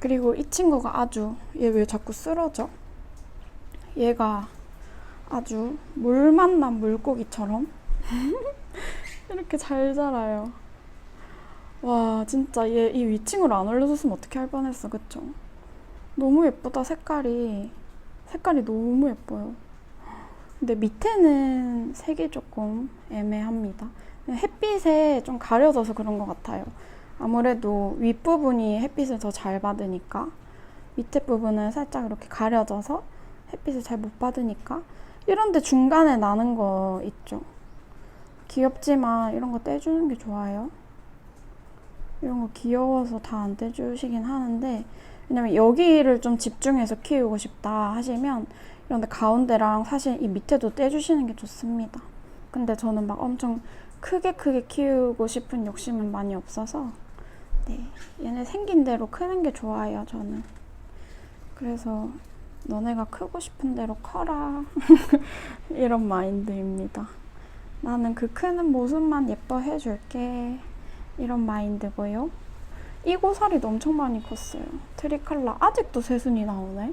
그리고 이 친구가 아주 얘 왜 자꾸 쓰러져? 얘가 아주 물 만난 물고기처럼 이렇게 잘 자라요. 와 진짜 얘 이 위층으로 안 올려줬으면 어떻게 할 뻔했어 그쵸? 너무 예쁘다 색깔이 색깔이 너무 예뻐요. 근데 밑에는 색이 조금 애매합니다. 햇빛에 좀 가려져서 그런 것 같아요. 아무래도 윗부분이 햇빛을 더 잘 받으니까 밑에 부분은 살짝 이렇게 가려져서 햇빛을 잘 못 받으니까 이런데 중간에 나는 거 있죠. 귀엽지만 이런 거 떼주는 게 좋아요. 이런 거 귀여워서 다 안 떼주시긴 하는데 왜냐면 여기를 좀 집중해서 키우고 싶다 하시면 이런데 가운데랑 사실 이 밑에도 떼주시는 게 좋습니다. 근데 저는 막 엄청 크게 크게 키우고 싶은 욕심은 많이 없어서 네 얘네 생긴 대로 크는 게 좋아요 저는. 그래서 너네가 크고 싶은 대로 커라 이런 마인드입니다. 나는 그 크는 모습만 예뻐해 줄게 이런 마인드고요. 이 고사리도 엄청 많이 컸어요. 트리칼라 아직도 새순이 나오네.